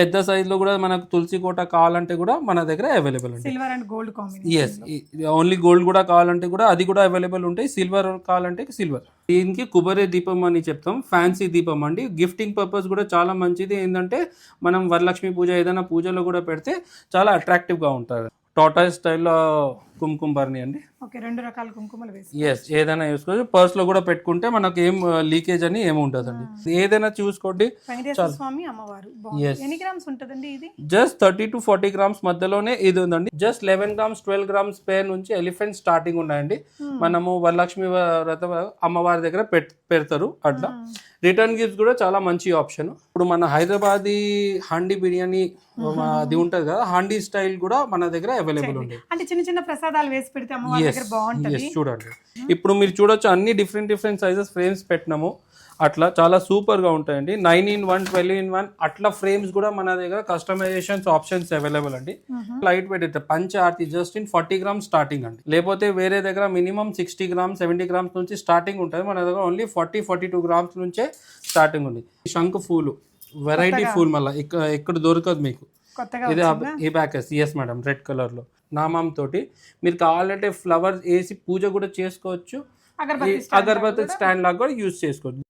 పెద్ద size లో కూడా మనకు తులసి కోట కావాలంటే కూడా మన దగ్గర అవైలబుల్ ఉంది silver and gold yes only gold కూడా కావాలంటే కూడా అది కూడా అవైలబుల్ ఉంటాయి. సిల్వర్ కావాలంటే సిల్వర్ దీనికి కుబరే దీపం అని చెప్తాం. ఫ్యాన్సీ దీపం అండి. గిఫ్టింగ్ పర్పస్ కూడా చాలా మంచిది. ఏంటంటే మనం వరలక్ష్మి పూజ ఏదైనా పూజలో కూడా పెడితే చాలా అట్రాక్టివ్గా ఉంటుంది. టాటా స్టైల్లో కుంకుమ భరణి అండి. ఓకే రెండు రకాల కుంకుమలు వేసి ఎస్ ఏదైనా చూసుకోవచ్చు పర్స్లో కూడా పెట్టుకుంటే మనకు ఏం లీకేజ్ అని ఏమి ఉంటుందండి ఏదైనా చూసుకోండి స్వామి అమ్మవారు. ఎన్ని గ్రామ్స్ ఉంటుందండి ఇది? Just thirty to forty grams మధ్యలోనే ఇది ఉందండి. Just eleven grams twelve grams pair నుంచి ఎలిఫెంట్ స్టార్టింగ్ ఉన్నాయండి. మనము వరలక్ష్మి వ్రత అమ్మవారి దగ్గర పెడతారు అట్లా. రిటర్న్ గిఫ్ట్స్ కూడా చాలా మంచి ఆప్షన్ ఇప్పుడు మన హైదరాబాదీ హండీ బిర్యానీ అది ఉంటది కదా హండీ స్టైల్ కూడా మన దగ్గర అవైలబుల్ ఉంది. అంటే చిన్న చిన్న ప్రసాదాలు వేసి పెడితే చూడండి. ఇప్పుడు మీరు చూడొచ్చు అన్ని డిఫరెంట్ డిఫరెంట్ సైజెస్ ఫ్రేమ్స్ పెట్టినాము. అట్లా చాలా సూపర్గా ఉంటాయండి. Nine in one twelve in one అట్లా ఫ్రేమ్స్ కూడా మన దగ్గర కస్టమైజేషన్స్ ఆప్షన్స్ అవైలబుల్ అండి. లైట్ వెయిట్ అయితే పంచ Aarti just in forty grams starting అండి. లేకపోతే వేరే దగ్గర minimum sixty grams seventy grams నుంచి స్టార్టింగ్ ఉంటుంది. మన దగ్గర only forty forty two grams నుంచే స్టార్టింగ్ ఉంది. శంకు పూలు వెరైటీ పూల్ మళ్ళీ. ఎక్కడ దొరకదు మీకు. ఇది ఈ బ్యాకస్ ఎస్ మేడం రెడ్ కలర్లో. నామం తోటి. మీరు కావాలంటే ఫ్లవర్స్ వేసి పూజ కూడా చేసుకోవచ్చు. అగరబత్తి స్టాండ్ లాగా కూడా? యూజ్ చేసుకోవచ్చు.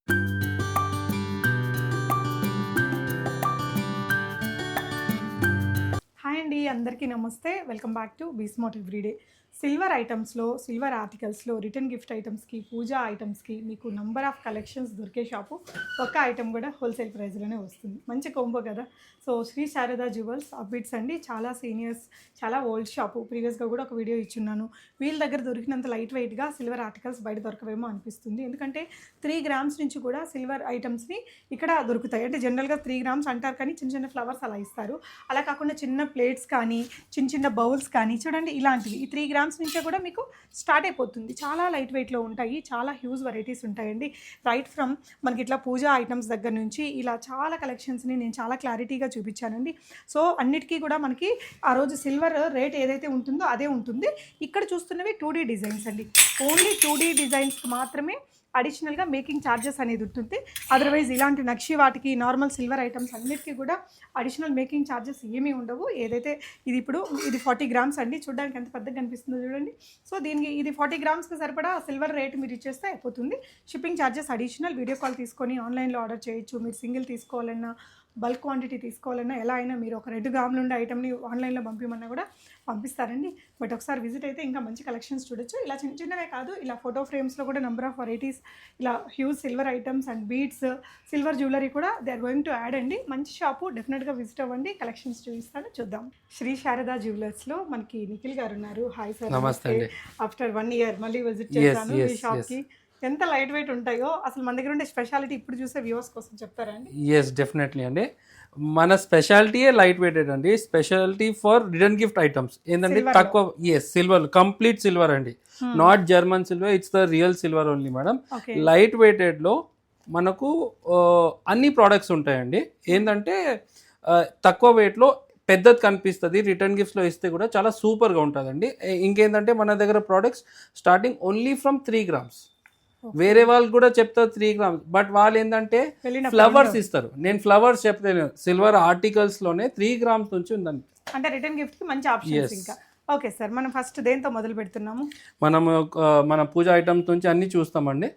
హాయ్ అండి అందరికీ నమస్తే. వెల్కమ్ బ్యాక్ టు బీస్మోట్ ఎవ్రీడే సిల్వర్ ఐటమ్స్లో సిల్వర్ ఆర్టికల్స్లో రిటర్న్ గిఫ్ట్ ఐటమ్స్కి పూజా ఐటమ్స్కి మీకు నంబర్ ఆఫ్ కలెక్షన్స్ దొరికే షాపు ఒక్క ఐటమ్ కూడా హోల్సేల్ ప్రైస్లోనే వస్తుంది. మంచి కొంబో కదా. సో శ్రీ శారదా జ్యువెల్స్ అప్బిట్స్ అండి. చాలా సీనియర్స్ చాలా ఓల్డ్ షాపు. ప్రీవియస్గా కూడా ఒక వీడియో ఇచ్చున్నాను. వీళ్ళ దగ్గర దొరికినంత లైట్ వెయిట్గా సిల్వర్ ఆర్టికల్స్ బయట దొరకవేమో అనిపిస్తుంది. ఎందుకంటే త్రీ గ్రామ్స్ నుంచి కూడా సిల్వర్ ఐటమ్స్ని ఇక్కడ దొరుకుతాయి. అంటే జనరల్గా త్రీ గ్రామ్స్ అంటారు కానీ చిన్న చిన్న ఫ్లవర్స్ అలా ఇస్తారు. అలా కాకుండా చిన్న ప్లేట్స్ కానీ చిన్న చిన్న బౌల్స్ కానీ చూడండి ఇలాంటివి. ఈ త్రీ గ్రామ్స్ నుంచే కూడా మీకు స్టార్ట్ అయిపోతుంది. చాలా లైట్ వెయిట్లో ఉంటాయి. చాలా హ్యూజ్ వెరైటీస్ ఉంటాయండి. రైట్ ఫ్రమ్ మనకి ఇట్లా పూజా ఐటమ్స్ దగ్గర నుంచి ఇలా చాలా కలెక్షన్స్ని నేను చాలా క్లారిటీగా చూపించానండి. సో అన్నిటికీ కూడా మనకి ఆ రోజు సిల్వర్ రేట్ ఏదైతే ఉంటుందో అదే ఉంటుంది. ఇక్కడ చూస్తున్నవి టూ డీ డిజైన్స్ అండి. ఓన్లీ టూ డీ డిజైన్స్కి మాత్రమే అడిషనల్గా మేకింగ్ ఛార్జెస్ అనేది ఉంటుంది అదర్వైజ్ ఇలాంటి నక్షి వాటికి నార్మల్ సిల్వర్ ఐటమ్స్ అన్నిటికీ కూడా అడిషనల్ మేకింగ్ ఛార్జెస్ ఏమీ ఉండవు. ఏదైతే ఇది ఇప్పుడు ఇది ఫార్టీ గ్రామ్స్ అండి చూడడానికి ఎంత పెద్దగా కనిపిస్తుందో చూడండి. సో దీనికి ఇది ఫార్టీ గ్రామ్స్కి సరిపడా సిల్వర్ రేట్ మీరు ఇచ్చేస్తే అయిపోతుంది. Shipping charges additional video call తీసుకొని ఆన్లైన్లో ఆర్డర్ చేయొచ్చు. మీరు సింగిల్ తీసుకోవాలన్నా బల్క్ క్వాంటిటీ తీసుకోవాలన్నా ఎలా అయినా మీరు ఒక రెండు గ్రాములు ఉండే ఐటమ్ని ఆన్లైన్లో పంపించమన్నా కూడా పంపిస్తారండి. బట్ ఒకసారి విజిట్ అయితే ఇంకా మంచి కలెక్షన్స్ చూడొచ్చు. ఇలా చిన్న చిన్నవే కాదు ఇలా ఫోటో ఫ్రేమ్స్లో కూడా నెంబర్ ఆఫ్ వెరైటీస్ ఇలా huge silver items and beads silver jewellery కూడా they are going to add అండి. మంచి షాపు డెఫినెట్గా విజిట్ అవ్వండి. కలెక్షన్స్ చూపిస్తాను. చూద్దాం. శ్రీ శారదా జ్యువెలర్స్లో మనకి నిఖిల్ గారు ఉన్నారు. హాయ్ సార్ నమస్తే. ఆఫ్టర్ వన్ ఇయర్ మళ్ళీ విజిట్ చేశాను yes, ఈ షాప్కి ఎంత లైట్ వెయిట్ ఉంటాయో అసలు మన దగ్గర ఉండే స్పెషాలిటీ ఇప్పుడు చూసే వ్యూవర్స్ కోసం చెప్తారా అండి? ఎస్ డెఫినెట్లీ అండి. మన స్పెషాలిటీయే లైట్ వెయిటెడ్ అండి. Speciality for return gift items. ఏంటంటే. తక్కువ ఎస్ సిల్వర్ కంప్లీట్ సిల్వర్ అండి. Not German silver it's the real silver only madam light వెయిటెడ్లో మనకు అన్ని ప్రోడక్ట్స్ ఉంటాయండి. ఏంటంటే తక్కువ weight లో పెద్దది కనిపిస్తుంది. రిటర్న్ గిఫ్ట్స్లో ఇస్తే కూడా చాలా సూపర్గా ఉంటుందండి ఇంకేంటంటే మన దగ్గర products starting only from three grams వేరే వాళ్ళు కూడా చెప్తారు త్రీ గ్రామ్స్. బట్ వాళ్ళు ఏంటంటే ఫ్లవర్స్ ఇస్తారు. నేను ఫ్లవర్స్ చెప్తాను సిల్వర్ ఆర్టికల్స్లోనే త్రీ గ్రామ్స్ నుంచి ఉందండి అంటే రిటర్న్ గిఫ్ట్కి మంచి ఆప్షన్స్. ఇంకా. ఓకే సార్ మనం ఫస్ట్ దేంతో మొదలు పెడుతున్నాము? మనం మన పూజ ఐటమ్స్ నుంచి అన్ని చూస్తామండి.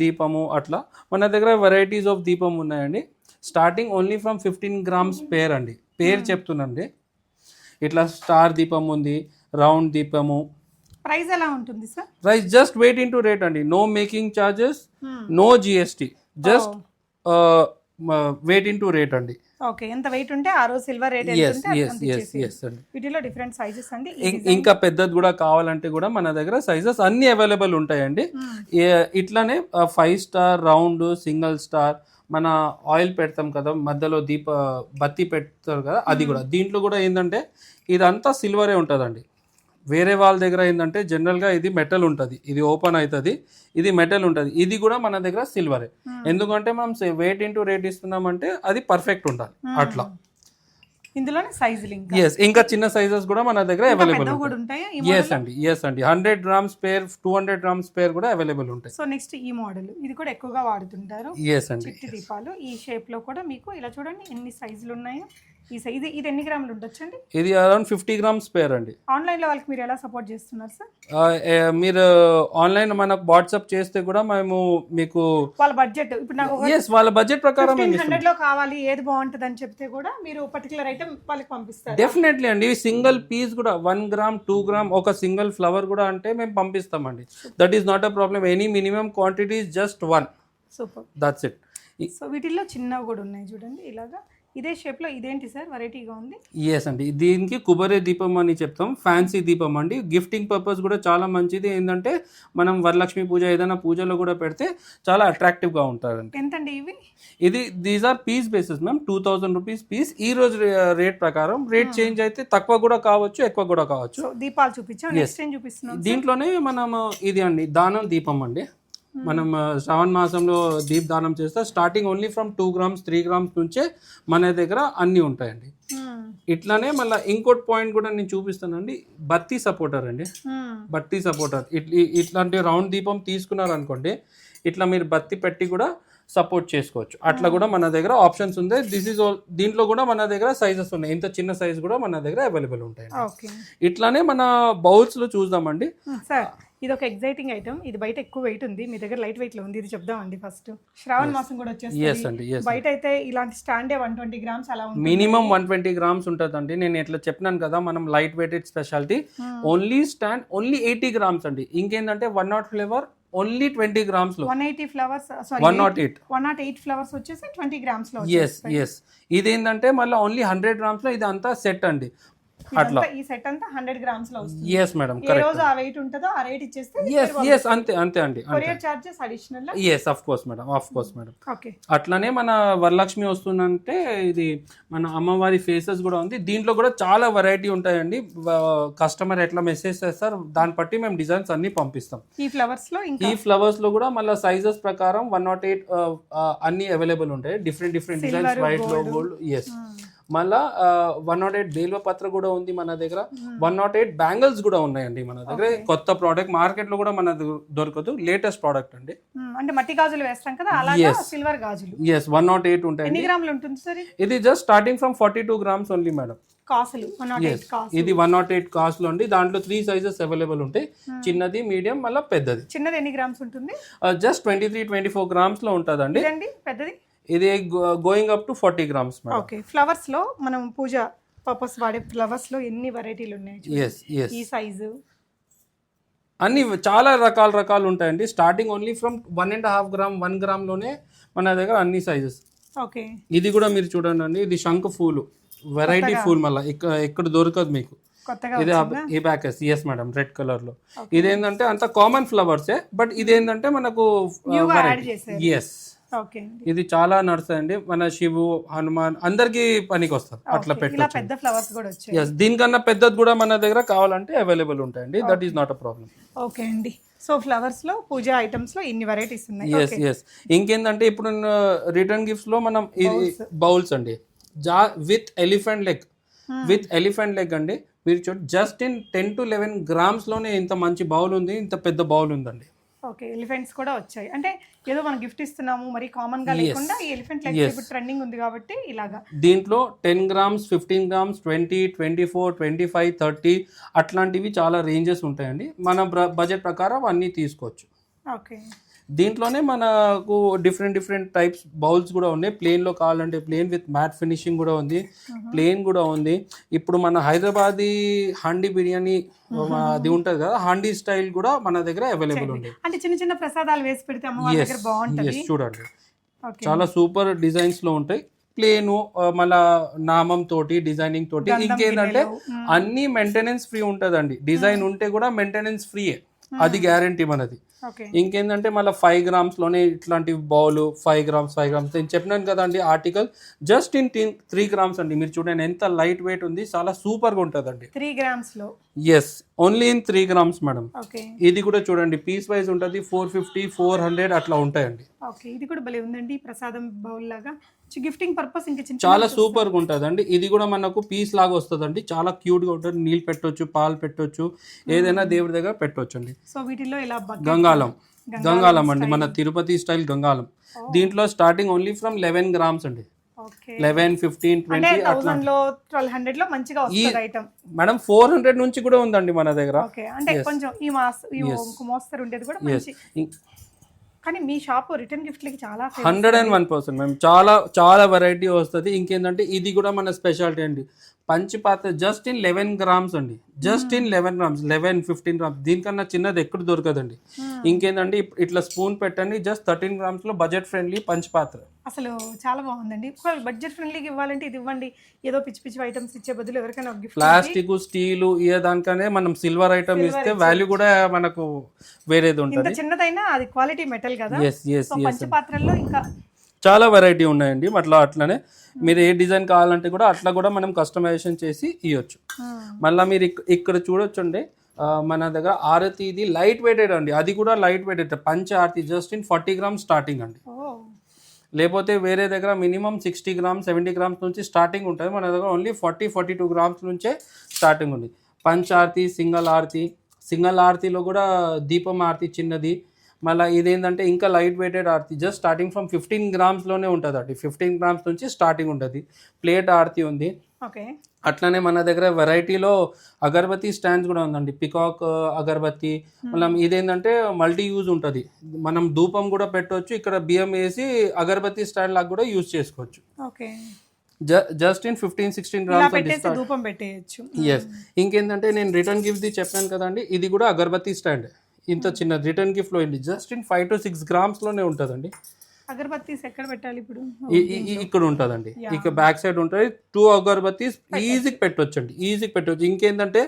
దీపము అట్లా. మన దగ్గర వెరైటీస్ ఆఫ్ దీపం ఉన్నాయండి. Starting only from fifteen grams pair అండి. పేరు చెప్తున్నాండి ఇట్లా స్టార్ దీపం ఉంది రౌండ్ దీపము ప్రైస్ ఎలా ఉంటుంది sir? Price just weight into rate అండి. No making charges no GST just weight into rate అండి. ఓకే ఎంత వెయిట్ ఉంటే ఆ రోజు సిల్వర్ రేట్ వీటిలో డిఫరెంట్ సైజెస్ అండి ఇంకా పెద్దది కూడా కావాలంటే కూడా మన దగ్గర సైజెస్ అన్ని అవైలబుల్ ఉంటాయండి. ఏ- ఇట్లానే five star round single star మన ఆయిల్ పెడతాం కదా మధ్యలో దీప బత్తి పెడతారు కదా అది కూడా. దీంట్లో కూడా ఏంటంటే ఇదంతా సిల్వరే ఉంటుందండి. వేరే వాళ్ళ దగ్గర ఏంటంటే జనరల్గా ఇది మెటల్ ఉంటుంది. ఇది ఓపెన్ అవుతుంది ఇది మెటల్ ఉంటుంది. ఇది కూడా మన దగ్గర సిల్వరే ఎందుకంటే మనం వెయిట్ ఇంటూ రేట్ ఇస్తున్నామంటే అది పర్ఫెక్ట్ ఉండాలి. అట్లా. ఇందులోనే సైజులు ఇంకా ఎస్ ఇంకా చిన్న సైజెస్ కూడా మన దగ్గర అవైలబుల్ ఉంటాయి. ఎస్ అండి ఎస్ అండి. Hundred grams per two hundred grams per కూడా అవైలబుల్ ఉంటాయి. సో నెక్స్ట్ ఈ మోడల్ ఇది కూడా ఎక్కువగా వాడుతుంటారు. ఎస్ అండి దీపాలు. ఈ షేప్లో కూడా మీకు ఇలా చూడండి ఎన్ని సైజులు ఉన్నాయో. ఈ ఇది ఇది ఎన్ని గ్రాములు ఉండొచ్చండి? ఇది అరౌండ్ ఫిఫ్టీ గ్రామ్స్ పేర్ అండి. ఆన్లైన్లో వాళ్ళకి మీరు ఎలా సపోర్ట్ చేస్తున్నారు సార్? మీరు ఆన్లైన్ మనకు వాట్సాప్ చేస్తే కూడా మేము మీకు వాళ్ళ బడ్జెట్ ఇప్పుడు నాకు ఎస్ వాళ్ళ బడ్జెట్ ప్రకారం మేము ఫిఫ్టీన్ ఇస్తాం హండ్రెడ్లో కావాలి ఏది బాగుంటుంది అని చెప్తే కూడా మీరు పర్టికులర్ ఐటమ్ వాళ్ళకి పంపిస్తారు. డెఫినెట్లీ అండి సింగిల్ పీస్ కూడా వన్ గ్రామ్ టూ గ్రామ్ ఒక సింగిల్ ఫ్లవర్ కూడా అంటే మేము పంపిస్తామండి. That is not a problem any minimum quantity just one super that's it so వీటిల్లో చిన్నవి కూడా ఉన్నాయి చూడండి ఇలాగా. ఇదే షేప్లో ఇదేంటి సార్? వెరైటీగా ఉంది? ఎస్ అండి. దీనికి కుబరే దీపం అని చెప్తాం. ఫ్యాన్సీ దీపం అండి. గిఫ్టింగ్ పర్పస్ కూడా చాలా మంచిది. ఏంటంటే మనం వరలక్ష్మి పూజ ఏదైనా పూజలో కూడా పెడితే చాలా అట్రాక్టివ్గా ఉంటారండి ఎంతండి ఇవి? ఇది these are piece basis ma'am two thousand rupees piece ఈ రోజు రేట్ ప్రకారం రేట్ చేంజ్ అయితే తక్కువ కూడా కావచ్చు ఎక్కువ కూడా కావచ్చు. దీపాలు చూపించాం. నెక్స్ట్ ఏం చూపిస్తున్నాం దీంట్లోనే మనం ఇది అండి. దానం దీపం అండి. మనం ఆ, శ్రావణ మాసంలో దీప్ దానం చేస్తే starting only from two grams three grams నుంచే మన దగ్గర అన్నీ ఉంటాయండి. మ్మ్. ఇట్లానే మళ్ళీ ఇంకోటి పాయింట్ కూడా నేను చూపిస్తానండి. బత్తి సపోర్టర్ అండి. మ్మ్. బత్తి సపోర్టర్ ఇట్లాంటి రౌండ్ దీపం తీసుకున్నారు అనుకోండి ఇట్లా మీరు బత్తి పెట్టి కూడా సపోర్ట్ చేసుకోవచ్చు. అట్లా కూడా మన దగ్గర ఆప్షన్స్ ఉంది దిస్ ఈజ్ ఆల్ దీంట్లో కూడా మన దగ్గర సైజెస్ ఉన్నాయి. ఇంత చిన్న సైజ్ కూడా మన దగ్గర అవైలబుల్ ఉంటాయి ఓకే ఇట్లానే మన బౌల్స్లో చూద్దామండి. ఇది ఒక ఎగ్జైటింగ్ ఐటమ్ ఇది బయట ఎక్కువ వెయిట్ ఉంది. మీ దగ్గర లైట్ వెయిట్లో ఉంది. ఇది చెప్దామండి ఫస్ట్ శ్రావణ మాసం కూడా అండి. ఎస్ బయట అయితే ఇలాంటి స్టాండే వన్ ట్వంటీ గ్రామ్స్ అలా ఉంది మినిమం వన్ ట్వంటీ గ్రామ్స్ ఉంటుందండి. నేను ఇట్లా చెప్పినాను కదా మనం light weighted speciality only stand only eighty grams అండి. ఇంకేంటంటే one nought flavour only twenty గ్రామ్స్లో. One eighty flowers sorry one nought eight one nought eight flowers వచ్చేసి ట్వంటీ గ్రామ్స్లో ఎస్ ఎస్ ఇదేంటంటే మళ్ళీ ఓన్లీ హండ్రెడ్ గ్రామ్స్లో ఇది అంతా సెట్ అండి. అట్లా. ఈ సెట్ అంతా హండ్రెడ్ గ్రామ్స్లో వస్తుంది. ఎస్ మేడం ఏ రోజు ఆ వెయిట్ ఉంటుందో ఆ రేట్ ఇచ్చేస్తే ఎస్ ఎస్ అంతే అంతే అండి courier charges additional yes of course madam of course madam okay అట్లానే మన వరలక్ష్మి వస్తుందంటే ఇది మన అమ్మవారి ఫేసెస్ కూడా ఉంది. దీంట్లో కూడా చాలా వెరైటీ ఉంటాయండి. కస్టమర్ ఎట్లా మెసేజ్ చేస్తారు దాన్ని బట్టి మేము డిజైన్స్ అన్ని పంపిస్తాం. ఈ ఫ్లవర్స్లో ఈ ఫ్లవర్స్లో కూడా మళ్ళీ సైజెస్ ప్రకారం వన్ నాట్ ఎయిట్ అన్ని అవైలబుల్ ఉంటాయి. డిఫరెంట్ డిఫరెంట్ డిజైన్స్ వైట్లో. గోల్డ్ ఎస్ మళ్ళా వన్ నాట్ ఎయిట్ బేల్వ పత్ర కూడా ఉంది మన దగ్గర. వన్ నాట్ ఎయిట్ బ్యాంగిల్స్ కూడా ఉన్నాయండి మన దగ్గర. కొత్త ప్రోడక్ట్ మార్కెట్లో కూడా మన దొరకదు. లేటెస్ట్ ప్రోడక్ట్ అండి. మ్మ్, అంటే మట్టి గాజులు వేస్తాం కదా అలాగా. సిల్వర్ గాజులు? ఎస్ వన్ నాట్ ఎయిట్ ఎన్ని ఉంటాయండి గ్రాములు ఉంటుంది సార్ ఇది? Just starting from forty two grams only madam ఇది వన్ నాట్ ఎయిట్ కాస్ట్లో అండి. దాంట్లో త్రీ సైజెస్ అవైలబుల్ ఉంటాయి. చిన్నది మీడియం మళ్ళీ పెద్దది. చిన్నది ఎన్ని గ్రామ్స్ ఉంటుంది? Just twenty three twenty four గ్రామ్స్లో ఉంటుందండి. ఇదండి పెద్దది? ఇది going up to forty grams okay ఫ్లవర్స్లో మనం పూజ పర్పస్ వాడే ఫ్లవర్స్లో ఎన్ని వెరైటీలు ఉన్నాయి ఈ సైజు అన్ని చాలా రకాల రకాలు ఉంటాయండి. Starting only from one and half gram one గ్రామ్లోనే మన దగ్గర అన్ని సైజెస్ ఓకే ఇది కూడా మీరు చూడండి అండి. ఇది శంఖ పూలు. వెరైటీ పూల్ మళ్ళీ. ఎక్కడ దొరకదు మీకు. ఇది ఈ బ్యాకెస్ ఎస్ మేడం రెడ్ కలర్లో. ఇదేంటంటే అంత కామన్ ఫ్లవర్సే బట్ ఇదేంటంటే మనకు ఎస్ ఇది చాలా నడుస్తాయండి మన శివు హనుమాన్ అందరికి పనికి వస్తారు అట్లా ఎస్ దీనికన్నా పెద్దది కూడా మన దగ్గర కావాలంటే అవైలబుల్ ఉంటాయండి. That is not a problem okay అండి. సో ఫ్లవర్స్లో పూజ ఐటమ్స్లో ఇన్ని వెరైటీస్ ఉన్నాయి. ఎస్ ఎస్ ఇంకేందంటే ఇప్పుడు రిటర్న్ గిఫ్ట్స్లో మనం ఇది బౌల్స్ అండి. Jar with elephant leg with elephant leg అండి. మీరు చూడండి just in ten to eleven గ్రామ్స్లోనే ఇంత మంచి బౌల్ ఉంది ఇంత పెద్ద బౌల్ ఉందండి. ఓకే ఎలిఫెంట్స్ కూడా వచ్చాయి. అంటే ఏదో మనం గిఫ్ట్ ఇస్తున్నాము మరి కామన్గా లేకుండా ఈ ఎలిఫెంట్ లెగ్స్ ఇప్పుడు ట్రెండింగ్ ఉంది కాబట్టి ఇలాగా. దీంట్లో ten grams fifteen grams twenty twenty four twenty five thirty అట్లాంటివి చాలా రేంజెస్ ఉంటాయండి. మన బడ్జెట్ ప్రకారం అన్నీ తీసుకోవచ్చు. ఓకే. దీంట్లోనే మనకు డిఫరెంట్ డిఫరెంట్ టైప్స్ బౌల్స్ కూడా ఉన్నాయి. ప్లేన్లో కావాలంటే ప్లేన్ విత్ మ్యాట్ ఫినిషింగ్ కూడా ఉంది. ప్లేన్ కూడా ఉంది. ఇప్పుడు మన హైదరాబాదీ హండీ బిర్యానీ అది ఉంటది కదా హండీ స్టైల్ కూడా మన దగ్గర అవైలబుల్ ఉంది. అంటే చిన్న చిన్న ప్రసాదాలు వేసి పెడితే బాగుంటది. ఎస్ చూడండి. చాలా సూపర్ డిజైన్స్లో ఉంటాయి. ప్లేను మళ్ళా నామం తోటి డిజైనింగ్ తోటి. ఇంకేంటంటే అన్ని మెయింటెనెన్స్ ఫ్రీ ఉంటదండి. డిజైన్ ఉంటే కూడా మెయింటెనెన్స్ ఫ్రీయే అది గ్యారంటీ మనది. ఇంకేంటంటే మళ్ళీ ఫైవ్ గ్రామ్స్లోనే ఇట్లాంటి bowl five grams five grams నేను చెప్పినాను కదండి article just in three grams అండి. మీరు చూడండి ఎంత లైట్ వెయిట్ ఉంది. చాలా సూపర్గా ఉంటుందండి. Three గ్రామ్స్లో? Yes only in three grams madam okay. ఇది కూడా చూడండి. పీస్ వైజ్ ఉంటుంది. ఫోర్ ఫిఫ్టీ ఫోర్ హండ్రెడ్ అట్లా ఉంటాయండి. ఓకే. ఇది కూడా భలే ఉందండి. ప్రసాదం బౌల్ లాగా. గిఫ్టింగ్ పర్పస్ ఇంకా చాలా సూపర్గా ఉంటుందండి. ఇది కూడా మనకు పీస్ లాగా వస్తుందండి. చాలా క్యూట్గా ఉంటుంది. నీళ్ళు పెట్టొచ్చు పాలు పెట్టొచ్చు. ఏదైనా దేవుడి దగ్గర పెట్టొచ్చు అండి సో వీటిల్లో ఇలా బగ్గ గంగాలం గంగాలం అండి మన తిరుపతి స్టైల్ గంగాలం దీంట్లో starting only from eleven grams అండి. లెవెన్ ఫిఫ్టీన్ ట్వంటీ అట్లా. ఐటమ్ మేడం ఫోర్ హండ్రెడ్ నుంచి కూడా ఉందండి మన దగ్గర. ఈ ఈ కానీ మీ షాప్ రిటర్న్ గిఫ్ట్లకి చాలా. హండ్రెడ్ అండ్ వన్ పర్సెంట్ మేము చాలా చాలా వెరైటీ వస్తుంది. ఇంకేంటంటే ఇది కూడా మన స్పెషాలిటీ అండి. పంచపాత్ర జస్ట్ ఇన్ లెవెన్ గ్రామ్స్ అండి. Just in eleven grams eleven fifteen grams దీనికన్నా చిన్నది ఎక్కడ దొరకదండి. ఇంకేంటంటే ఇప్- ఇట్లా స్పూన్ పెట్టండి జస్ట్ థర్టీన్ గ్రామ్స్లో బడ్జెట్ ఫ్రెండ్లీ పంచపాత్ర. అసలు చాలా బాగుందండి. బడ్జెట్ ఫ్రెండ్లీకి ఇవ్వాలంటే ఇది ఇవ్వండి. ఏదో పిచ్చి పిచ్చి ఐటమ్స్ ఇచ్చే బదులు ఎవరికైనా ప్లాస్టిక్ స్టీల్ ఇయే దానికనే మనం సిల్వర్ ఐటమ్ ఇస్తే వాల్యూ కూడా మనకు వేరేది ఉంటుంది. చిన్నదైనా అది క్వాలిటీ మెటల్ కదా. పంచపాత్రల్లో ఇంకా చాలా వెరైటీ ఉన్నాయండి. అట్లా అట్లనే మీరు ఏ డిజైన్ కావాలంటే కూడా అట్లా కూడా మనం కస్టమైజేషన్ చేసి ఇవ్వచ్చు. మళ్ళీ మీరు ఇక్- ఇక్కడ చూడొచ్చండి. మన దగ్గర ఆరతి ఇది లైట్ వెయిటెడ్ అండి. అది కూడా లైట్ వెయిటెడ్ పంచ ఆరతి just in forty grams starting అండి. లేకపోతే వేరే దగ్గర minimum sixty grams seventy grams నుంచి స్టార్టింగ్ ఉంటుంది. మన దగ్గర only forty forty two grams నుంచే స్టార్టింగ్ ఉంది. పంచ ఆరతి సింగల్ ఆరతి. సింగల్ ఆరతిలో కూడా దీపం ఆరతి చిన్నది. మళ్ళీ ఇదేంటంటే ఇంకా లైట్ వెయిటెడ్ ఆరతి. జస్ట్ స్టార్టింగ్ ఫ్రమ్ ఫిఫ్టీన్ గ్రామ్స్లోనే ఉంటుంది అండి ఫిఫ్టీన్ గ్రామ్స్ నుంచి స్టార్టింగ్ ఉంటుంది. ప్లేట్ ఆరతి ఉంది. ఓకే. అట్లానే మన దగ్గర వెరైటీలో అగరబత్తి స్టాండ్స్ కూడా ఉందండి. పికాక్ అగరబత్తి. మనం ఇదేంటంటే మల్టీ యూజ్ ఉంటుంది. మనం ధూపం కూడా పెట్టవచ్చు ఇక్కడ బియ్యం వేసి అగరబత్తి స్టాండ్ లాగా కూడా యూజ్ చేసుకోవచ్చు. Okay. Just in fifteen sixteen grams ధూపం పెట్టేయచ్చు. ఎస్ ఇంకేంటంటే నేను రిటర్న్ గిఫ్ట్ చెప్పాను కదండి. ఇది కూడా అగరబత్తి స్టాండ్ ఇంత చిన్న return గిఫ్ట్లో just in five to six గ్రామ్స్లోనే ఉంటుందండి. అగరబత్తీస్ ఎక్కడ పెట్టాలి ఇప్పుడు? ఇక్కడ ఉంటుందండి. ఇక బ్యాక్ సైడ్ ఉంటుంది. టూ అగరబత్తీస్ ఈజీకి పెట్టొచ్చు అండి ఈజీకి పెట్టొచ్చు. ఇంకేంటంటే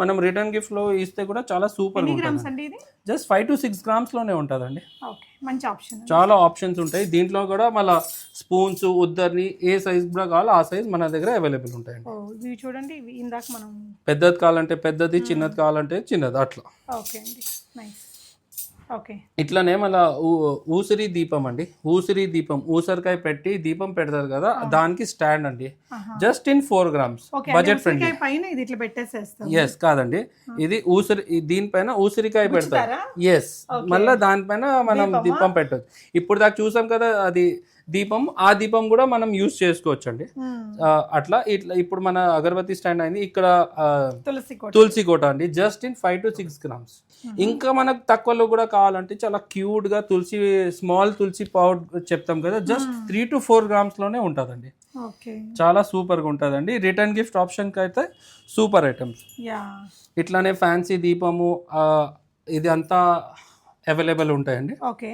మనం రిటర్న్ గిఫ్ట్లో ఇస్తే కూడా చాలా సూపర్ ఉంటుంది. అండి జస్ట్ ఫైవ్ టు సిక్స్ గ్రామ్స్లోనే ఉంటుందండి. ఓకే మంచి ఆప్షన్ చాలా ఆప్షన్స్ ఉంటాయి. దీంట్లో కూడా మళ్ళీ స్పూన్స్ ఉద్దర్ని ఏ సైజ్ కూడా కావాలో ఆ సైజ్ మన దగ్గర అవైలబుల్ ఉంటాయండి. ఇవి చూడండి ఇందాక మనం పెద్దది కావాలంటే పెద్దది చిన్నది కావాలంటే చిన్నది అట్లా. ఓకే అండి నైస్ ఇట్లనే మళ్ళా ఊసిరి దీపం అండి. ఊసిరి దీపం ఊసరికాయ పెట్టి దీపం పెడతారు కదా దానికి స్టాండ్ అండి. Just in four grams budget friendly. Yes కాదండి. ఇది ఊసిరి దీనిపైన ఊసిరికాయ పెడతారు? ఎస్ మళ్ళీ దానిపైన మనం దీపం పెట్టవచ్చు ఇప్పుడు దాకా చూసాం కదా అది దీపం ఆ దీపం కూడా మనం యూస్ చేసుకోవచ్చు అండి అట్లా ఇట్లా ఇప్పుడు మన అగరబత్తి స్టాండ్ అయింది ఇక్కడ తులసి కోట. అండి just in five to six grams ఇంకా మనకు తక్కువలో కూడా కావాలంటే చాలా క్యూట్గా తులసి స్మాల్ తులసి పౌడర్ చెప్తాం కదా జస్ట్ త్రీ టు ఫోర్ గ్రామ్స్లోనే ఉంటుందండి. చాలా సూపర్గా ఉంటుందండి. రిటర్న్ గిఫ్ట్ ఆప్షన్కి అయితే సూపర్ ఐటమ్స్ ఇట్లానే ఫ్యాన్సీ దీపము ఇది అంతా అవైలబుల్ ఉంటాయండి. ఓకే.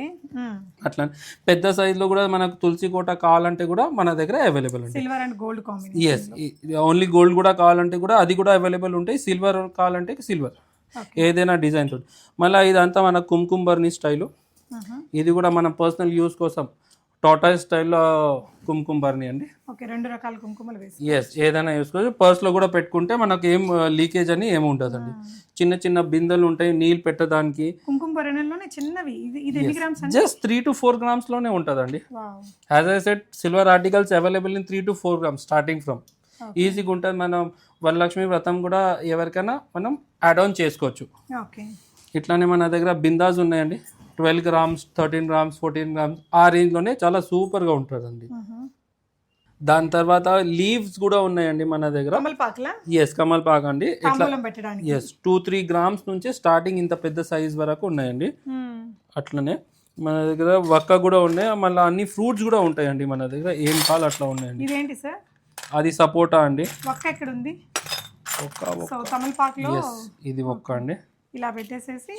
అట్లా పెద్ద సైజులో కూడా మనకు తులసి కోట కావాలంటే కూడా మన దగ్గర అవైలబుల్ ఉంది silver and gold yes only gold కూడా కావాలంటే కూడా అది కూడా అవైలబుల్ ఉంటాయి. సిల్వర్ కావాలంటే సిల్వర్. ఏదైనా డిజైన్ తోటి. మళ్ళీ ఇదంతా మన కుంకుమ బర్నీ స్టైలు ఇది కూడా మన పర్సనల్ యూస్ కోసం టాటా స్టైల్లో కుంకుమ బర్నీ అండి. ఓకే రెండు రకాల కుంకుమలు వేసి. ఎస్ ఏదైనా యూసుకోవచ్చు పర్స్లో కూడా పెట్టుకుంటే మనకు ఏం లీకేజ్ అని ఏమి ఉంటుందండి చిన్న చిన్న బిందెలు ఉంటాయి నీళ్ళు పెట్టడానికి. కుంకుమ భరణంలోనే చిన్నవి. ఇది ఎన్ని grams just three to four గ్రామ్స్లోనే ఉంటుందండి. Wow as I said silver articles available in three to four grams starting from ఈజీగా ఉంటుంది. మనం వరలక్ష్మి వ్రతం కూడా ఎవరికైనా మనం యాడ్ ఆన్ చేసుకోవచ్చు. ఓకే ఇట్లానే మన దగ్గర బిందాస్ ఉన్నాయండి. Twelve grams thirteen grams fourteen grams ఆ రేంజ్లోనే చాలా సూపర్గా ఉంటుందండి. దాని తర్వాత లీవ్స్ కూడా ఉన్నాయండి మన దగ్గర. ఎస్ కమల్ పాక్ అండి. ఎస్ టూ త్రీ గ్రామ్స్ నుంచి స్టార్టింగ్ ఇంత పెద్ద సైజ్ వరకు ఉన్నాయండి. అట్లనే మన దగ్గర వక్క కూడా ఉన్నాయి. మళ్ళీ అన్ని ఫ్రూట్స్ కూడా ఉంటాయండి మన దగ్గర. ఏం కావాలి అట్లా ఉన్నాయండి. ఇదేంటి సార్? అది సపోటా అండి. ఒక్క ఎక్కడ ఉంది ఇది ఒక్క అండి. ఇలా పెట్టేసేసి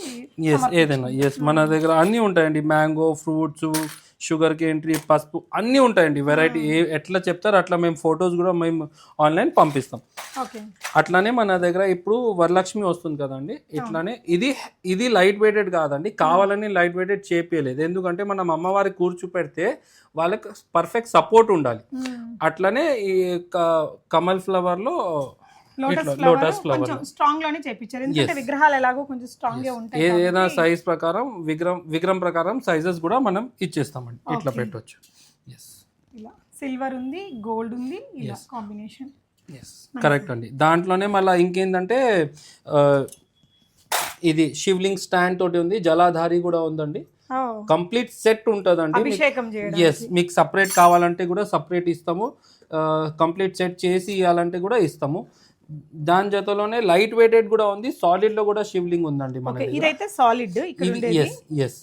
ఎస్ ఏదైనా ఎస్ మన దగ్గర అన్నీ ఉంటాయండి. మ్యాంగో ఫ్రూట్స్ షుగర్ కేంట్రీ పసుపు అన్నీ ఉంటాయండి. వెరైటీ ఏ ఎట్లా చెప్తారో అట్లా మేము ఫొటోస్ కూడా మేము ఆన్లైన్ పంపిస్తాం. ఓకే అట్లానే మన దగ్గర ఇప్పుడు వరలక్ష్మి వస్తుంది కదండి. ఇట్లానే ఇది ఇది లైట్ వెయిటెడ్ కాదండి కావాలని లైట్ వెయిటెడ్ చేపియలేదు ఎందుకంటే మనం అమ్మవారి కూర్చోపెడితే వాళ్ళకి పర్ఫెక్ట్ సపోర్ట్ ఉండాలి. అట్లనే ఈ కమల్ ఫ్లవర్లో లోటస్ ఫ్లవర్ స్ట్రాంగ్లోనే చేపించారు ఎందుకంటే విగ్రహాలు ఎలాగో కొంచెం స్ట్రాంగ్గా ఉంటాయి ఏదైనా సైజ్ ప్రకారం విగ్రహం విగ్రహం ప్రకారం సైజెస్ కూడా మనం ఇచ్చేస్తామండి. ఇట్లా పెట్టవచ్చు ఎస్ ఇలా. సిల్వర్ ఉంది గోల్డ్ ఉంది ఇలా కాంబినేషన్ కరెక్ట్ అండి. దాంట్లోనే మళ్ళీ ఇంకేంటంటే ఆ, ఇది శివలింగ్ స్టాండ్ తోటి ఉంది జలాధారి కూడా ఉందండి. కంప్లీట్ సెట్ ఉంటుందండి. ఎస్ మీకు సపరేట్ కావాలంటే కూడా సపరేట్ ఇస్తాము. కంప్లీట్ సెట్ చేసి ఇవ్వాలంటే కూడా ఇస్తాము. దాని జతలోనే లైట్ వెయిటెడ్ కూడా ఉంది. సాలిడ్లో కూడా షివ్లింగ్ ఉందండి మన ఓకే ఇదైతే సాలిడ్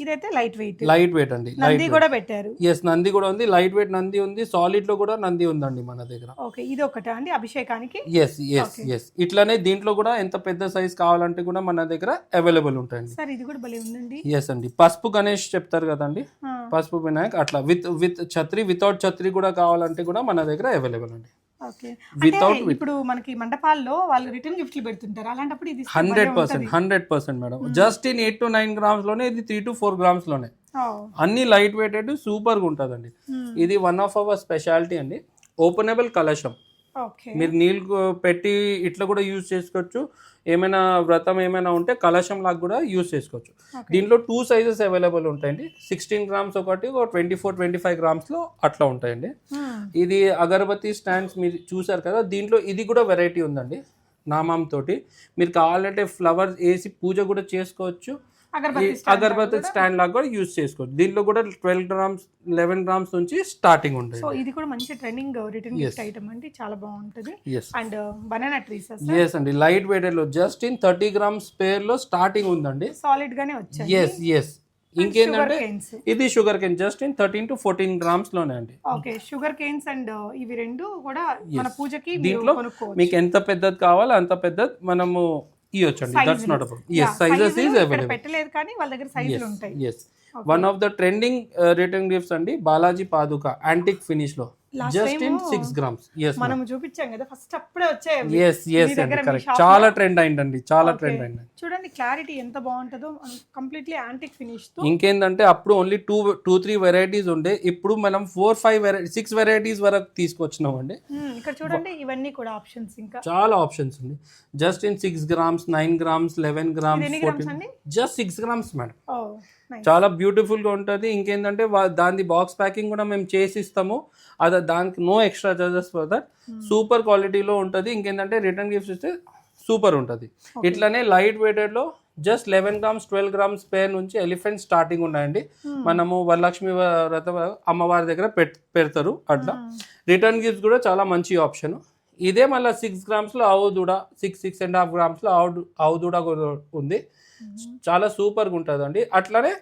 ఇదైతే లైట్ వెయిట్ లైట్ వెయిట్ అండి నంది కూడా పెట్టారు. ఎస్ నంది కూడా ఉంది. లైట్ వెయిట్ నంది ఉంది. సాలిడ్లో కూడా నంది ఉందండి మన దగ్గర. ఓకే ఇది ఒకటా అండి అభిషేకానికి? ఎస్ ఎస్ ఎస్ ఇట్లానే దీంట్లో కూడా ఎంత పెద్ద సైజ్ కావాలంటే కూడా మన దగ్గర అవైలబుల్ ఉంటాయండి. సార్ ఇది కూడా భలే ఉందండి. ఎస్ అండి. పసుపు గణేష్ చెప్తారు కదండి. పసుపు వినాయక్ అట్లా విత్ విత్ ఛత్రి వితౌట్ ఛత్రి కూడా కావాలంటే కూడా మన దగ్గర అవైలబుల్ అండి. ఓకే. అంటే ఇప్పుడు మనకి మండపాల్లో వాళ్ళు రిటర్న్ గిఫ్ట్లు పెడుతుంటారు. అలాంటప్పుడు ఇది hundred percent. Hundred percent madam. Just in eight to nine గ్రామ్స్లోనే ఇది త్రీ టు ఫోర్ గ్రామ్స్లోనే. అన్ని లైట్ వెయిటెడ్ సూపర్గా ఉంటుందండి. ఇది వన్ ఆఫ్ అవర్ స్పెషాలిటీ అండి. ఓపెనబుల్ కలశం. ఓకే. మీరు నీళ్ళు పెట్టి ఇట్లా కూడా యూజ్ చేసుకోవచ్చు. ఏమైనా వ్రతం ఏమైనా ఉంటే కలశం లాగా కూడా యూజ్ చేసుకోవచ్చు. దీంట్లో టూ సైజెస్ అవైలబుల్ ఉంటాయండి సిక్స్టీన్ గ్రామ్స్ ఒకటి ఒక ట్వంటీ ఫోర్ ట్వంటీ ఫైవ్ గ్రామ్స్లో అట్లా ఉంటాయండి మ్మ్. ఇది అగరబత్తి స్టాండ్స్ మీరు చూసారు కదా దీంట్లో ఇది కూడా వెరైటీ ఉందండి నామం తోటి. మీరు కావాలంటే ఫ్లవర్స్ వేసి పూజ కూడా చేసుకోవచ్చు. అగరబత్తి. స్టాండ్ లాగా కూడా. యూజ్ చేసుకోవచ్చు. దీంట్లో కూడా ట్వెల్వ్ గ్రామ్స్ లెవెన్ గ్రామ్స్ నుంచి స్టార్టింగ్ ఉంటాయి సో ఇది కూడా మంచి ట్రెండింగ్ రిటర్న్ గిఫ్ట్ ఐటమ్ అండి. చాలా బాగుంటది. అండ్ బనానా ట్రీస్ ఎస్ అండి. లైట్ వెయిటెడ్లో జస్ట్ ఇన్ థర్టీ గ్రామ్స్ పేర్లో స్టార్టింగ్ ఉందండి. సాలిడ్ గానే వచ్చాయి. ఎస్ ఎస్ ఇంకేంటంటే ఇది sugar cane just in thirteen to fourteen గ్రామ్స్లోనే అండి. ఓకే షుగర్ కేన్స్ అండ్ ఇవి రెండు కూడా మన పూజకి దీంట్లో మీకు ఎంత పెద్దది కావాలో అంత పెద్దది మనము ఇవ్వచ్చండి that's not yes sizes is available పెట్టలేదు కానీ వాళ్ళ దగ్గర సైజులు ఉంటాయి. Yes one of the trending return gifts అండి బాలాజీ పాదుక యాంటిక్ ఫినిష్లో. జస్ట్ ఇన్ సిక్స్ గ్రామ్స్ మనం చూపించాం కదా ఫస్ట్ అప్పుడే వచ్చాయి. ఎస్ అండి కరెక్ట్ చాలా ట్రెండ్ అయిందండి చాలా. ట్రెండ్ అయిందండి చూడండి క్లారిటీ ఎంత బాగుంటుందో. కంప్లీట్లీ యాంటిక్ ఫినిష్ ఇంకేందంటే అప్పుడు only two two three varieties ఉండే. ఇప్పుడు మనం four five variety six varieties వరకు తీసుకొచ్చినాం అండి మ్మ్, ఇక్కడ చూడండి ఇవన్నీ కూడా ఆప్షన్స్ ఇంకా. చాలా ఆప్షన్స్ ఉంది just in six grams nine grams eleven grams just six grams madam చాలా బ్యూటిఫుల్గా ఉంటుంది. ఇంకేంటంటే దాని బాక్స్ ప్యాకింగ్ కూడా మేము చేసి ఇస్తాము అది దానికి no extra charges for that super క్వాలిటీలో ఉంటుంది. ఇంకేంటంటే రిటర్న్ గిఫ్ట్స్ ఇస్తే సూపర్ ఉంటుంది. ఇట్లానే light వెయిటెడ్లో just eleven grams twelve grams per నుంచి ఎలిఫెంట్ స్టార్టింగ్ ఉన్నాయండి. మనము వరలక్ష్మి వ్రత అమ్మవారి దగ్గర పెడతారు అట్లా. రిటర్న్ గిఫ్ట్స్ కూడా చాలా మంచి ఆప్షన్ ఇదే మళ్ళీ సిక్స్ గ్రామ్స్లో ఆవు దూడ సిక్స్ సిక్స్ అండ్ హాఫ్ గ్రామ్స్లో ఆవు ఆవు దూడ కూడా ఉంది. చాలా సూపర్గా ఉంటుందండి. అట్లానే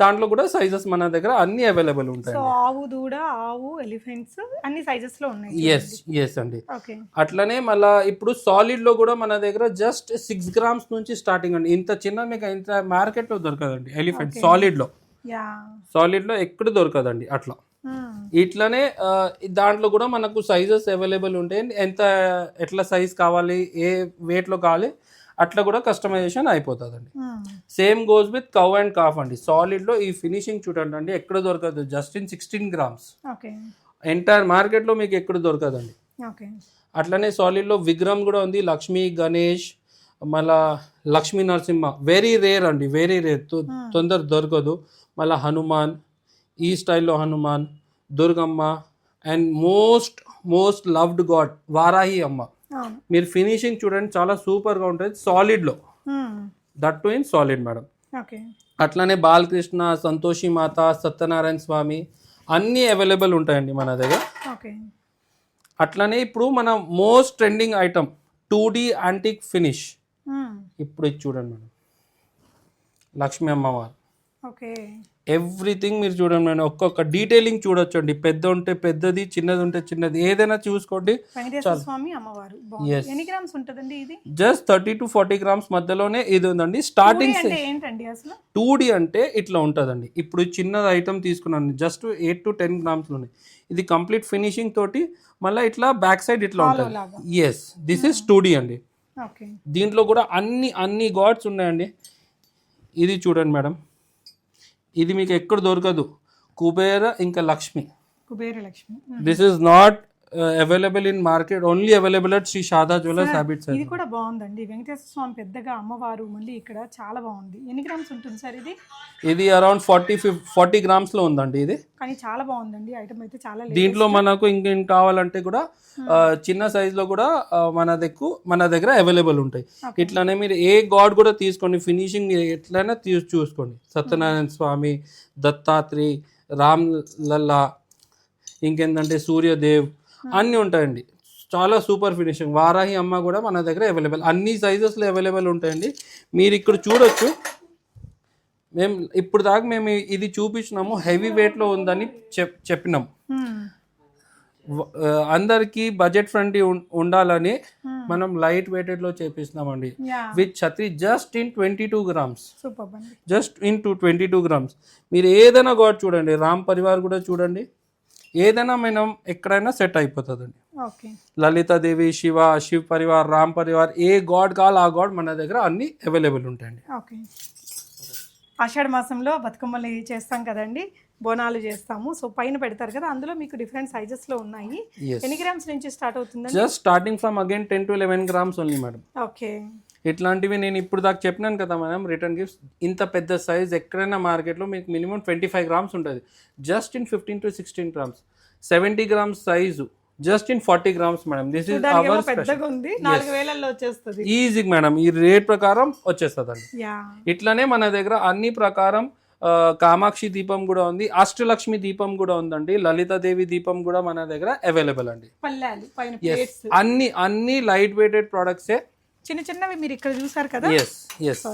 దాంట్లో కూడా సైజెస్ మన దగ్గర అన్ని అవైలబుల్ సో ఉంటాయి ఆవు దూడ ఆవు ఎలిఫెంట్స్ అన్ని సైజెస్లో ఉన్నాయి ఎస్ ఎస్ అండి. అట్లనే మళ్ళా ఇప్పుడు సాలిడ్లో కూడా మన దగ్గర జస్ట్ సిక్స్ గ్రామ్స్ నుంచి స్టార్టింగ్ అండి. ఇంత చిన్న మీకు ఇంత మార్కెట్లో దొరకదండి ఎలిఫెంట్ సాలిడ్లో. సాలిడ్లో ఎక్కడ దొరకదండి అట్లా. ఇట్లనే ఆ, దాంట్లో కూడా మనకు సైజెస్ అవైలబుల్ ఉంటాయి ఎంత ఎట్లా సైజ్ కావాలి ఏ weight లో కావాలి అట్లా కూడా కస్టమైజేషన్ అయిపోతుందండి. Same goes with cow and calf అండి. సాలిడ్లో ఈ ఫినిషింగ్ చూడండి అండి ఎక్కడ దొరకదు. Just in sixteen grams. Okay. Entire మార్కెట్లో మీకు ఎక్కడ దొరకదండి. ఓకే. అట్లనే సాలిడ్లో విగ్రహం కూడా ఉంది. లక్ష్మి గణేష్ మళ్ళా లక్ష్మీ నరసింహ. వెరీ రేర్ అండి వెరీ రేర్ తొందర దొరకదు. మళ్ళా హనుమాన్ ఈ స్టైల్లో Hanuman Durgamma and most most loved god Varahi అమ్మ. మీరు ఫినిషింగ్ చూడండి చాలా సూపర్గా ఉంటుంది. సాలిడ్లో that too in solid madam okay. అట్లానే బాలకృష్ణ సంతోషి మాత సత్యనారాయణ స్వామి అన్నీ అవైలబుల్ ఉంటాయండి మన దగ్గర. ఓకే. అట్లానే ఇప్పుడు మన most trending item two D antique finish ఇప్పుడు ఇది చూడండి మేడం లక్ష్మీ అమ్మవారు. ఓకే. ఎవ్రీథింగ్ మీరు చూడండి మేడం. ఒక్కొక్క డీటెయిలింగ్ చూడొచ్చండి. పెద్ద ఉంటే పెద్దది చిన్నది ఉంటే చిన్నది. ఏదైనా చూసుకోండి just thirty to forty grams మధ్యలోనే ఇది ఉందండి. స్టార్టింగ్ టూ డి అంటే ఇట్లా ఉంటుందండి. ఇప్పుడు చిన్న ఐటమ్ తీసుకున్నాను. Just eight to ten grams ఉన్నాయి ఇది కంప్లీట్ ఫినిషింగ్ తోటి మళ్ళీ ఇట్లా బ్యాక్ సైడ్ ఇట్లా. ఉంటుంది. Yes this is two D అండి. ఓకే దీంట్లో కూడా అన్ని అన్ని గాడ్స్ ఉన్నాయండి. ఇది చూడండి మేడం. ఇది మీకు ఎక్కడ దొరకదు. కుబేర ఇంకా Lakshmi. Kubera Lakshmi. This is not available in market only available at Shri Sharada jewellers habits ఇది కూడా బాగుందండి. వెంకటేశ్వర స్వామి పెద్దగా అమ్మవారు మళ్ళీ ఇక్కడ చాలా బాగుంది. ఎన్ని గ్రామ్స్ ఉంటుంది సార్ ఇది? ఇది అరౌండ్ ఫార్టీ ఫిఫ్ ఫార్టీ గ్రామ్స్లో ఉందండి ఇది. కానీ చాలా బాగుందండి. ఐటమ్ అయితే చాలా. దీంట్లో మనకు ఇంకేం కావాలంటే కూడా ఆ, చిన్న సైజ్లో కూడా ఆ, మన దగ్గర మన దగ్గర అవైలబుల్ ఉంటాయి. ఇట్లానే మీరు ఏ గాడ్ కూడా తీసుకోండి. ఫినిషింగ్ మీరు ఎట్లయినా తీ చూసుకోండి. సత్యనారాయణ స్వామి దత్తాత్రి రామ్ లల్లా ఇంకేంటంటే సూర్యదేవ్ అన్నీ ఉంటాయండి. చాలా సూపర్ ఫినిషింగ్. వారాహి అమ్మ కూడా మన దగ్గర అవైలబుల్. అన్ని సైజెస్లో అవైలబుల్ ఉంటాయండి. మీరు ఇక్కడ చూడొచ్చు. మేము ఇప్పుడు దాకా మేము ఇది చూపించినాము. హెవీ వెయిట్లో ఉందని చెప్ చెప్పినాం. Hmm. అందరికీ బడ్జెట్ ఫ్రెండ్లీ ఉండాలని Hmm. మనం లైట్ వెయిటెడ్లో చేపిస్తున్నామండి. With Chatri just in twenty two grams just in two twenty two grams మీరు ఏదైనా గాడ్ చూడండి. రామ్ పరివార్ కూడా చూడండి. ఏదైనా మనం ఎక్కడైనా సెట్ అయిపోతుందండి. ఓకే. లలితాదేవి శివ శివ్ పరివార్ రామ్ పరివార్ ఏ గాడ్ కావాలి ఆ గాడ్ మన దగ్గర అన్ని అవైలబుల్ ఉంటాయండి. ఓకే. ఆషాఢ మాసంలో బతుకమ్మలు చేస్తాం కదండి. బోనాలు చేస్తాము. సో పైన పెడతారు కదా అందులో మీకు డిఫరెంట్ సైజెస్లో ఉన్నాయి. ఎన్ని గ్రామ్స్ నుంచి స్టార్ట్ అవుతుందండి? Just starting from again ten to eleven grams only madam okay. ఇట్లాంటివి నేను ఇప్పుడు దాకా చెప్పినాను కదా మనం రిటర్న్ గిఫ్ట్స్ ఇంత పెద్ద సైజ్ ఎక్కడైనా మార్కెట్లో మీకు మినిమం ట్వంటీ ఫైవ్ గ్రామ్స్ ఉంటుంది just in fifteen to sixteen grams seventy grams size just in forty grams madam this is our వచ్చేస్తుంది. ఈజీ మేడం ఈ రేట్ ప్రకారం వచ్చేస్తుందండి. యా ఇట్లానే మన దగ్గర అన్ని ప్రకారం కామాక్షి దీపం కూడా ఉంది అష్టలక్ష్మి దీపం కూడా ఉందండి లలితాదేవి దీపం కూడా మన దగ్గర అవైలబుల్ అండి. అన్ని అన్ని లైట్ వెయిటెడ్ ప్రోడక్ట్సే చిన్న చిన్నవి మీరు ఇక్కడ చూసారు కదా? ఎస్ ఎస్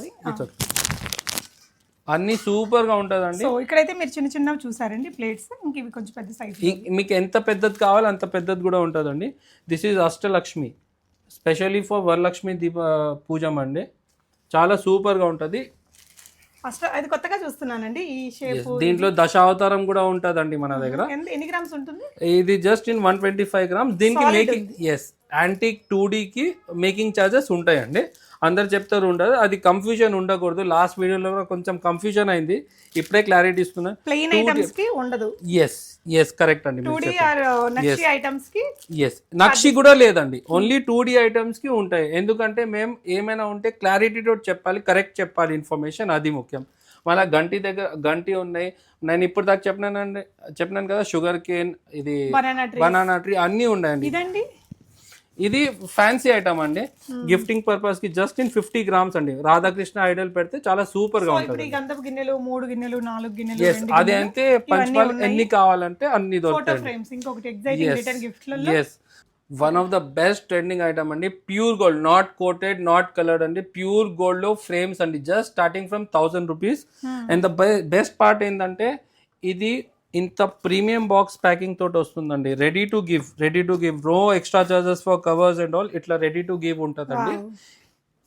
అన్ని సూపర్గా ఉంటుందండి. సో ఇక్కడైతే మీరు చిన్న చిన్నవి చూసారండి ప్లేట్స్ ఇంక ఇవి కొంచెం పెద్ద సైజ్ మీకు ఎంత పెద్దది కావాలో అంత పెద్దది కూడా ఉంటుందండి. This is Ashtalakshmi specially for Varalakshmi దీప పూజం అండి. చాలా సూపర్గా ఉంటుంది. ఫస్ట్ అది కొత్తగా చూస్తున్నానండి ఈ షేప్ దీంట్లో దశావతారం కూడా ఉంటుందండి మన దగ్గర. ఎన్ని గ్రామ్స్ ఉంటుంది? ఇది just in one twenty five grams దీనికి మేకింగ్ ఎస్ యాంటిక్ టూ డీకి మేకింగ్ ఛార్జెస్ ఉంటాయండి. అందరు చెప్తారు ఉండదు. అది కన్ఫ్యూజన్ ఉండకూడదు. లాస్ట్ వీడియోలో కూడా కొంచెం కన్ఫ్యూజన్ అయింది. ఇప్పుడే క్లారిటీ ఇస్తున్నా. ప్లెయిన్ ఐటమ్స్కి ఉండదు. ఎస్ ఎస్ కరెక్ట్ అండి. ఐటమ్స్కి ఎస్ నక్షి కూడా లేదండి. ఓన్లీ టూ డి ఐటమ్స్కి ఉంటాయి. ఎందుకంటే మేము ఏమైనా ఉంటే క్లారిటీ తోటి చెప్పాలి కరెక్ట్ చెప్పాలి ఇన్ఫర్మేషన్ అది ముఖ్యం. మన గంటి దగ్గర గంటి ఉన్నాయి. నేను ఇప్పుడు దాకా చెప్పినానండి చెప్పినాను కదా షుగర్ కేన్ ఇది బనానా ట్రీ బనానా ట్రీ అన్నీ ఉన్నాయండి. ఇదండి? ఇది ఫ్యాన్సీ ఐటమ్ అండి. గిఫ్టింగ్ పర్పస్కి జస్ట్ ఇన్ ఫిఫ్టీ గ్రామ్స్ అండి. రాధాకృష్ణ ఐడల్ పెడితే చాలా సూపర్గా ఉంటుంది. గిన్నెలు మూడు గిన్నెలు నాలుగు గిన్నెలు అది అయితే పంచపాల్ ఎన్ని కావాలంటే అన్ని దొరుకుతాయి. One of the best trending item అండి. Pure gold not coated not coloured అండి. ప్యూర్ గోల్డ్లో ఫ్రేమ్స్ అండి. Just starting from thousand rupees and the best part ఏంటంటే ఇది ఇంత ప్రీమియం బాక్స్ ప్యాకింగ్ తోటి వస్తుందండి. Ready to give ready to give no extra charges for covers and all ఇట్లా ready to give ఉంటుందండి.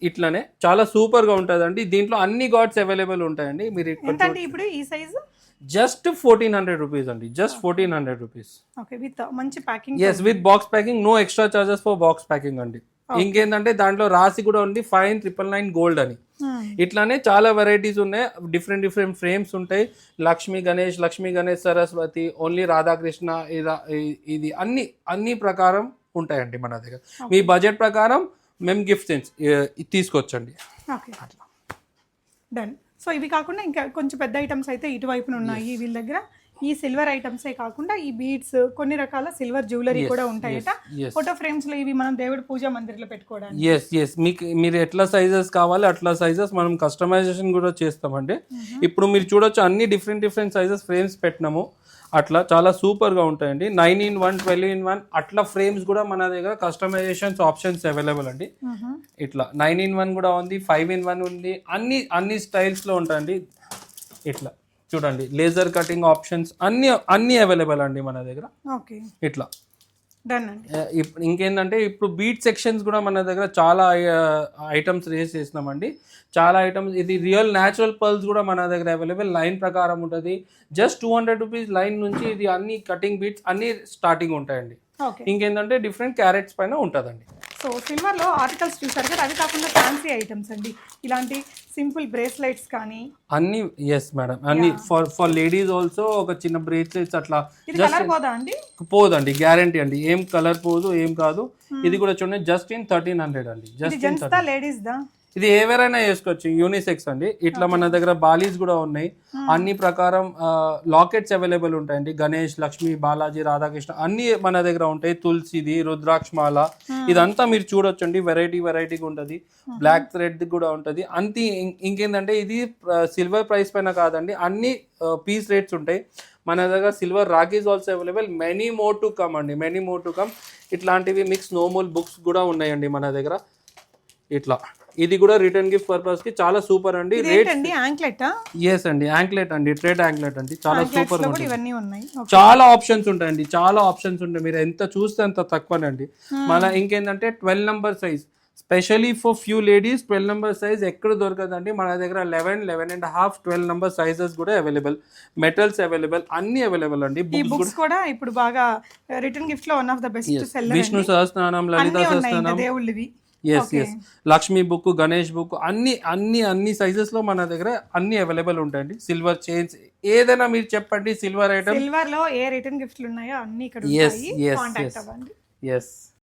ఇట్లానే చాలా సూపర్గా ఉంటుందండి. దీంట్లో అన్ని గాడ్స్ అవైలబుల్ ఉంటాయండి. మీరు ఇప్పుడు ఈ size just fourteen hundred rupees అండి. Just fourteen hundred rupees okay with మంచి packing yes with box packing no extra charges for box packing అండి. ఇంకేంటంటే దాంట్లో రాసి కూడా ఉంది ఫైవ్ ట్రిపుల్ నైన్ గోల్డ్ అని. ఇట్లానే చాలా వెరైటీస్ ఉన్నాయి. డిఫరెంట్ డిఫరెంట్ ఫ్రేమ్స్ ఉంటాయి. లక్ష్మీ గణేష్ లక్ష్మీ గణేష్ సరస్వతి ఓన్లీ రాధాకృష్ణ ఇద- అన్ని అన్ని ప్రకారం ఉంటాయండి మన దగ్గర. మీ బడ్జెట్ ప్రకారం మేము గిఫ్ట్ తీసుకొచ్చండి. డన్ సో ఇవి కాకుండా ఇంకా కొంచెం పెద్ద ఐటమ్స్ అయితే ఇటువైపున ఉన్నాయి వీళ్ళ దగ్గర. ఈ సిల్వర్ ఐటమ్సే కాకుండా ఈ బీడ్స్ కొన్ని రకాల సిల్వర్ జ్యువెలరీ కూడా ఉంటాయట. ఫోటో ఫ్రేమ్స్లో ఇవి మనం దేవుడి పూజా మందిర్లో పెట్టుకోవడానికి. ఎస్ ఎస్ మీకు మీరు ఎట్లా సైజెస్ కావాలి అట్లా సైజెస్ మనం కస్టమైజేషన్ కూడా చేస్తామండి. ఇప్పుడు మీరు చూడొచ్చు అన్ని డిఫరెంట్ డిఫరెంట్ సైజెస్ ఫ్రేమ్స్ పెట్టినాము. అట్లా చాలా సూపర్గా ఉంటాయండి. Nine in one twelve in one అట్లా ఫ్రేమ్స్ కూడా మన దగ్గర కస్టమైజేషన్స్ ఆప్షన్స్ అవైలబుల్ అండి. ఇట్లా నైన్ ఇన్ వన్ కూడా ఉంది ఫైవ్ ఇన్ వన్ ఉంది అన్ని అన్ని స్టైల్స్లో ఉంటాయండి. ఇట్లా. చూడండి లేజర్ కటింగ్ ఆప్షన్స్ అన్ని అన్ని అవైలబుల్ అండి మన దగ్గర. ఓకే. ఇట్లా. ఇంకేంటంటే ఇప్పుడు బీట్ సెక్షన్స్ కూడా మన దగ్గర చాలా ఐటమ్స్ రేస్ చేసినామండి. చాలా ఐటమ్స్ ఇది రియల్ న్యాచురల్ పర్ల్స్ కూడా మన దగ్గర అవైలబుల్ లైన్ ప్రకారం ఉంటుంది. Just two hundred rupees line నుంచి ఇది అన్ని కటింగ్ బీట్స్ అన్ని స్టార్టింగ్ ఉంటాయండి. ఇంకేంటంటే డిఫరెంట్ క్యారెట్స్ పైన ఉంటుందండి. సో సిల్వర్లో ఆర్టికల్స్ చూసారు కదా అవి కాకుండా ఫ్యాన్సీ ఐటమ్స్ అండి. ఇలాంటి సింపుల్ బ్రేస్లెట్స్ కానీ. అన్ని ఎస్ మేడం అన్ని ఫర్ ఫర్ లేడీస్ ఆల్సో ఒక చిన్న బ్రేస్లెట్స్ అట్లా కలర్ పోదా అండి? పోదండి గ్యారంటీ అండి. ఏం కలర్ పోదు ఏం కాదు. ఇది కూడా చూడండి జస్ట్ ఇన్ థర్టీన్ హండ్రెడ్ అండి. జస్ట్ లేడీస్ దా? ఇది ఎవరైనా వేసుకోవచ్చు యూనిసెక్స్ అండి. ఇట్లా మన దగ్గర బాలీస్ కూడా ఉన్నాయి. అన్ని ప్రకారం లాకెట్స్ అవైలబుల్ ఉంటాయండి. గణేష్ లక్ష్మి బాలాజీ రాధాకృష్ణ అన్ని మన దగ్గర ఉంటాయి. తులసిది రుద్రాక్షమాల. ఇదంతా మీరు చూడొచ్చండి. వెరైటీ వెరైటీగా ఉంటుంది. బ్లాక్ థ్రెడ్ కూడా ఉంటుంది. అంతే ఇంకేంటంటే ఇది సిల్వర్ ప్రైస్ పైన కాదండి. అన్ని పీస్ రేట్స్ ఉంటాయి. మన దగ్గర silver rakhis also available many more to come అండి. మెనీ మోర్ టు కమ్ ఇట్లాంటివి మిక్స్ నోమోల్ బుక్స్ కూడా ఉన్నాయండి మన దగ్గర. ఇట్లా. ఇది కూడా రిటర్న్ గిఫ్ట్ పర్పస్కి చాలా సూపర్ అండి. రేట్ ఏంటండి యాంక్లెట్ ఎస్ అండి యాంక్లెట్ అండి ట్రేడ్ యాంక్లెట్ అండి. చాలా సూపర్ ఇవన్నీ ఉన్నాయి. చాలా ఆప్షన్స్ ఉంటాయండి చాలా ఆప్షన్స్ ఉంటాయి. మీరు ఎంత చూస్తే అంత తక్కువనండి మన ఇంకేంటంటే twelve number size specially for few ladies twelve number size ఎక్కడ దొరకదండి? మన దగ్గర eleven eleven and half twelve number sizes కూడా అవైలబుల్ మెటల్స్ అవైలబుల్ అన్ని అవైలబుల్ అండి. బుక్స్ కూడా ఇప్పుడు బాగా return గిఫ్ట్లో one of the best seller Vishnu Sahasranamam Lalitha Sahasranamam దేవుళ్ళవి. Yes yes Lakshmi book Ganesh book అన్ని అన్ని అన్ని సైజెస్లో మన దగ్గర అన్ని అవైలబుల్ ఉంటాయండి. సిల్వర్ చైన్స్ ఏదైనా మీరు చెప్పండి సిల్వర్ ఐటమ్ సిల్వర్లో ఏ రిటర్న్ గిఫ్ట్లు ఉన్నాయో అన్ని ఇక్కడ ఉంటాయి. Contact yes. అవ్వండి. ఎస్